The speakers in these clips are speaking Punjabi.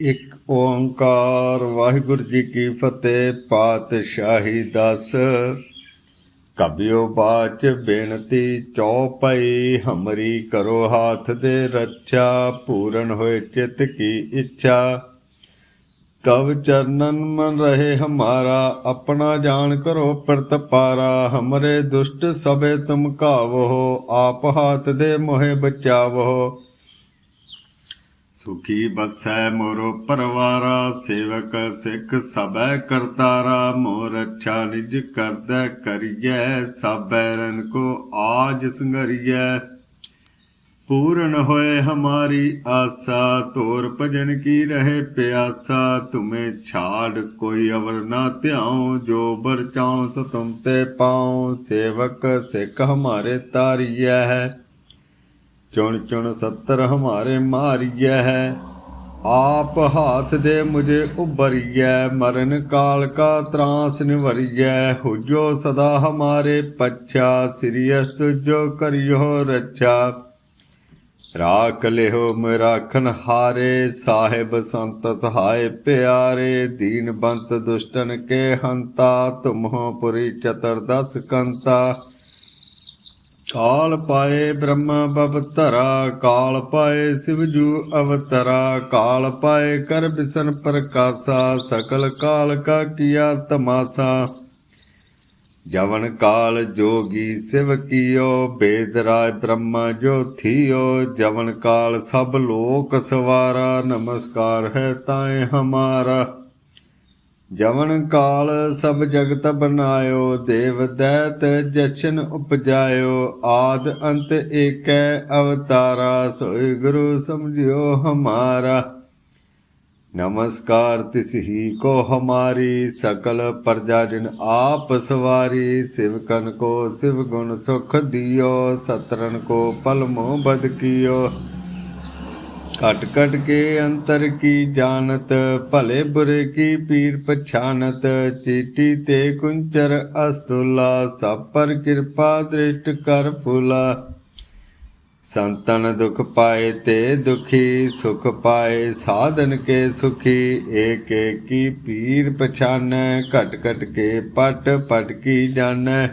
ਇੱਕ ਓੰਕਾਰ, ਵਾਹਿਗੁਰੂ ਜੀ ਕੀ ਫਤਿਹ, ਪਾਤਸ਼ਾਹੀ ਦਸ। ਕਬਿਓ ਬਾਚ ਬੇਨਤੀ ਚੌਪਈ ਹਮਰੀ ਕਰੋ ਹਾਥ ਦੇ ਰੱਛਾ, ਪੂਰਨ ਹੋਏ ਚਿਤ ਕੀ ਇੱਛਾ। ਤਵ ਚਰਨਨ ਮਨ ਰਹੇ ਹਮਾਰਾ, ਆਪਣਾ ਜਾਣ ਕਰੋ ਪ੍ਰਤਪਾਰਾ ਹਮਰੇ ਦੁਸ਼ਟ ਸਭੇ ਤੁਮ ਕਾਵੋ ਆਪ ਹਾਥ ਦੇ ਮੋਹਿ ਬਚਾਵੋ। ਸੁਖੀ ਬਸੈ ਮੋਰੋ ਪਰਵਾਰਾ, ਸੇਵਕ ਸਿੱਖ ਸਭੈ ਕਰਤਾਰਾ, ਮੋਰ ਅੱਛਾ ਨਿਜ ਕਰਦਾ ਕਰੀਐ ਸਭੈ ਰਨ ਕੋ ਆਜ ਸੰਗਰੀਐ। ਪੂਰਨ ਹੋਏ ਹਮਾਰੀ ਆਸਾ, ਤੋਰ ਭਜਨ ਕੀ ਰਹੇ ਪਿਆਸਾ, ਤੁਮੇ ਛਾੜ ਕੋਈ ਅਵਰ ਨਾ ਧਿਆਉ, ਜੋ ਬਰ ਚਾਉ ਸੋ ਤੁਮ ਤੇ ਪਾਉ, ਸੇਵਕ ਸਿੱਖ ਹਮਾਰੇ ਤਾਰੀਐ। ਹੈ ਚੁਣ ਚੁਣ ਸੱਤਰ ਹਮਾਰੇ ਮਾਰੀਐ ਹੈ। ਆਪ ਹਾਥ ਦੇ ਮੁਝੇ ਉਬਰੀਐ ਮਰਨ ਕਾਲ ਕਾ ਤਰਾਸ ਨਿਵਰੀਐ। ਹੁਜੋ ਸਦਾ ਹਮਾਰੇ ਪੱਛਾ ਸਿਰਿਯਸ ਤੁਜੋ ਕਰਿਓ ਰੱਛਾ। ਰਾਖ ਲਿਓ ਮਰਾਖਨ ਹਾਰੇ, ਸਾਹਿਬ ਸੰਤ ਸਹਾਇ ਪਿਆਰੇ। ਦੀਨ ਬੰਤ ਦੁਸ਼ਟਨ ਕੇ ਹੰਤਾ, ਤੁਮਹੁ ਪੁਰੀ ਚਤੁਰਦਸ ਕੰਤਾ। ਕਾਲ ਪਾਏ ਬ੍ਰਹਮ ਬਵਤਰਾ ਕਾਲ ਪਾਏ ਸਿਵਜੂ ਅਵਤਰਾ, ਕਾਲ ਪਾਏ ਕਰ ਬਿਸਨ ਪ੍ਰਕਾਸ਼ਾ, ਸਕਲ ਕਾਲ ਕਾ ਕੀਆ ਤਮਾਸਾ। ਜਵਨ ਕਾਲ ਜੋਗੀ ਸਿਵ ਕੀਓ, ਬੇਦ ਰਾਜ ਬ੍ਰਹਮ ਜੋ ਥੀਓ। ਜਵਨ ਕਾਲ ਸਭ ਲੋਕ ਸਵਾਰਾ, ਨਮਸਕਾਰ ਹੈ ਤਾਏ ਹਮਾਰਾ। ਜਵਨ ਕਾਲ ਸਭ ਜਗਤ ਬਨਾਇਓ ਦੇਵ ਦੈਤ ਜਸ਼ਨ ਉਪਜਾਇਓ, ਆਦ ਅੰਤ ਏਕੈ ਅਵਤਾਰਾ, ਸੋਈ ਗੁਰੂ ਸਮਝਿਓ ਹਮਾਰਾ। ਨਮਸਕਾਰ ਤਿਸ ਹੀ ਕੋ ਹਮਾਰੀ, ਸਕਲ ਪ੍ਰਜਾ ਜਿਨ ਆਪ ਸਵਾਰੀ ਸਿਵਕਨ ਕੋ ਸਿਵ ਗੁਣ ਸੁਖ ਦਿਓ ਸਤਰਨ ਕੋ ਪਲ ਮੋਹ ਬਦ ਕੀਓ। ਘਟ ਘਟ ਕੇ ਅੰਤਰ ਕੀ ਜਾਣਤ, ਭਲੇ ਬੁਰੇ ਕੀ ਪੀਰ ਪਛਾਨਤ? ਚੀਟੀ ਤੇ ਕੁੰਚਰ ਅਸਤੁਲਾ, ਸਭ ਪਰ ਕਿਰਪਾ ਦ੍ਰਿਸ਼ਟ ਕਰ ਫੁਲਾ। ਸੰਤਨ ਦੁਖ ਪਾਏ ਤੇ ਦੁਖੀ, ਸੁਖ ਪਾਏ ਸਾਧਨ ਕੇ ਸੁਖੀ। ਏਕ ਏਕੀ ਪੀਰ ਪਛਾਨੈ, ਘਟ ਘਟ ਕੇ ਪਟ ਪਟ ਕੀ ਜਾਣੈ?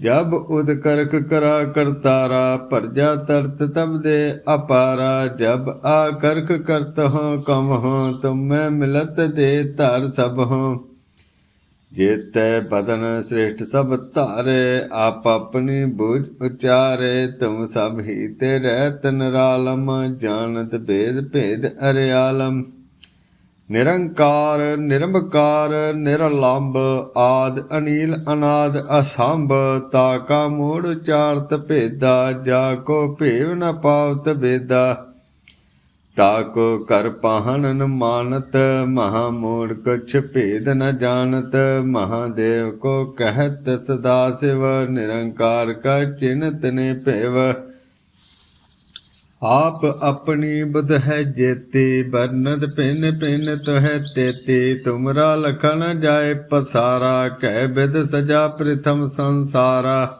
ਜਬ ਉਦ ਕਰਕ ਕਰਾ ਕਰਤਾਰਾ, ਪਰਜਾ ਤਰਤ ਤਬ ਦੇ ਅਪਾਰਾ, ਜਬ ਆ ਕਰਕ ਕਰਤ ਹਾਂ ਕਮ ਹਾਂ, ਤੁਮੈ ਮਿਲਤ ਦੇ ਧਰ ਸਭ ਹਾਂ। ਜੇਤੈ ਬਦਨ ਸ੍ਰੇਸ਼ਟ ਸਭ ਧਾਰੇ, ਆਪ ਆਪਣੀ ਬੁਝ ਉਚਾਰੇ, ਤੁਮ ਸਭ ਹੀ ਤੇ ਰਹਿਤ ਨਿਰਾਲਮ, ਜਾਣਤ ਭੇਦ ਭੇਦ ਅਰਿਆਲਮ। ਨਿਰੰਕਾਰ ਨਿਰਮਕਾਰ ਨਿਰਲੰਭ ਆਦ ਅਨੀਲ, ਅਨਾਦ ਅਸੰਭ, ਤਾ ਕਾ ਮੂੜ ਚਾਰਤ ਭੇਦਾ, ਜਾ ਕੋ ਭੇਵ ਨ ਪਾਵਤ ਬੇਦਾ ਤਾ ਕੋ ਕਰ ਪਾਹਣਨ ਮਾਨਤ, ਮਹਾ ਮੂੜ ਕੁਛ ਭੇਦ ਨ ਜਾਣਤ ਮਹਾਦੇਵ ਕੋ ਕਹਿਤ ਸਦਾ ਸਿਵ, ਨਿਰੰਕਾਰ ਕਾ ਚਿੰਤ ਨੇ ਭੇਵ। ਆਪ ਆਪਣੀ ਬੁਧ ਹੈ ਜੇਤੀ ਬਰਨਦ ਪਿੰਨ ਪਿੰਨ ਤੋਹਿ ਤੇਤੀ। ਤੁਮਰਾ ਲਖਣ ਜਾਏ ਪਸਾਰਾ, ਕਹਿ ਬਿਦ ਸਜਾ ਪ੍ਰਥਮ ਸੰਸਾਰਾ।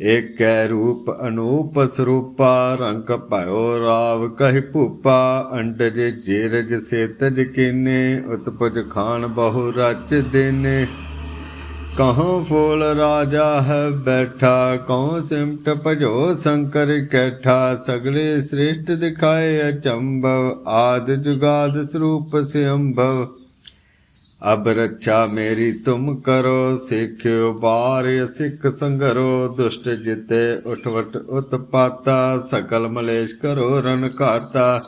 ਏਕੈ ਰੂਪ ਅਨੂਪ ਸਰੂਪਾ, ਰੰਗ ਭਇਓ ਰਾਵ ਕਹਿ ਭੂਪਾ। ਅੰਡਜ ਜੇਰਜ ਸੇਤਜ ਕਿਨੇ, ਉਤਪਜ ਖਾਨ ਬਹੁ ਰਚ ਦੇਨੇ। ਕਹਾਂ ਫੂਲ ਰਾਜਾ ਹੈ ਬੈਠਾ ਕਉ ਸਿਮਟ ਭਜੋ ਸ਼ੰਕਰ ਕੈਠਾ, ਸਗਲੇ ਸ੍ਰੇਸ਼ਟ ਦਿਖਾਏ ਅਚੰਭਵ, ਆਦ ਜੁਗਾਦ ਸਰੂਪ ਸਿਅੰਭਵ। ਅਬ ਰੱਛਾ ਮੇਰੀ ਤੁਮ ਕਰੋ, ਸਿੱਖਿਓ ਬਾਰ ਸਿੱਖ ਸੰਗਰੋ, ਦੁਸ਼ਟ ਜਿਤੇ ਉਠਵਟ ਉਤਪਾਤਾ, ਸਕਲ ਮਲੇਸ਼ ਕਰੋ ਰਨ ਘਾਤਾ।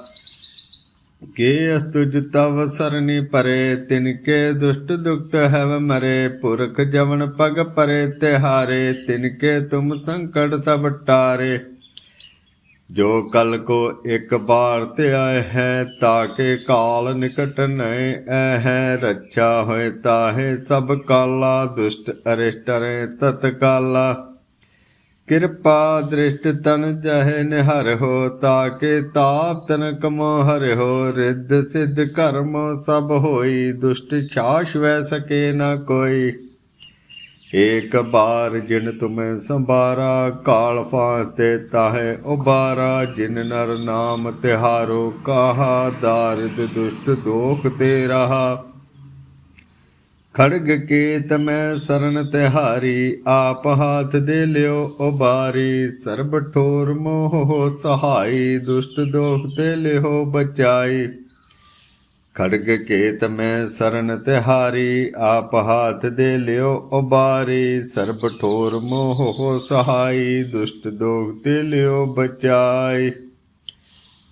ਕੇ ਅਸਤੁਜ ਤਵ ਸਰਨੀ ਪਰੇ, ਤਿਨ ਕੇ ਦੁਸ਼ਟ ਦੁਖਤ ਹੈਵ ਮਰੇ, ਪੁਰਖ ਜਵਨ ਪਗ ਪਰੇ ਤਿਹਾਰੇ, ਤਿਨ ਕੇ ਤੁਮ ਸੰਕਟ ਸਭ ਟਾਰੇ। ਜੋ ਕਲ ਕੋ ਇੱਕ ਬਾਰ ਤੇ ਆਏ ਹੈ ਤਾਕੇ ਕਾਲ ਨਿਕਟ ਨਏ ਐ ਹੈ। ਰੱਛਾ ਹੋਏ ਤਾਹੇ ਸਭ ਕਾਲਾ, ਦੁਸ਼ਟ ਅਰਿਸ਼ਟ ਰੇ ਤਤ ਕਿਰਪਾ ਦ੍ਰਿਸ਼ਟ ਤਨ ਜਹ ਨਿਹਰ ਹੋ, ਤਾਕੇ ਤਾਪ ਤਨ ਕਮੋ ਹਰਿ ਹੋ, ਰਿੱਧ ਸਿੱਧ ਕਰਮ ਸਭ ਹੋਈ, ਦੁਸ਼ਟ ਛਾਸ਼ ਵੈ ਸਕੇ ਨਾ ਕੋਈ। ਏਕ ਬਾਰ ਜਿਨ ਤੁਮੈ ਸੰਭਾਰਾ, ਕਾਲ ਫਾਤੇ ਤਾਹੇ ਉਬਾਰਾ ਜਿਨ ਨਰ ਨਾਮ ਤਿਹਾਰੋ, ਕਾਹਾ ਦਾਰਿਦ ਦੁਸ਼ਟ ਦੋਖ ਤੇ ਰਹਾ। ਖੜਗ ਕੇਤ ਮੈਂ ਸਰਨ ਤਿਹਾਰੀ, ਆਪ ਹਾਥ ਦੇ ਲਿਓ ਉਬਾਰੀ। ਸਰਬ ਠੋਰ ਮੋਹ ਸਹਾਈ, ਦੁਸ਼ਟ ਦੋਖ ਤੇ ਲਿਓ ਬਚਾਈ। ਖੜਗ ਕੇਤ ਮੈਂ ਸਰਨ ਤਿਹਾਰੀ, ਆਪ ਹਾਥ ਦੇ ਲਿਓ ਉਬਾਰੀ। ਸਰਬ ਠੋਰ ਮੋਹ ਸਹਾਈ, ਦੁਸ਼ਟ ਦੋਖ ਤੇ ਲਿਓ ਬਚਾਈ।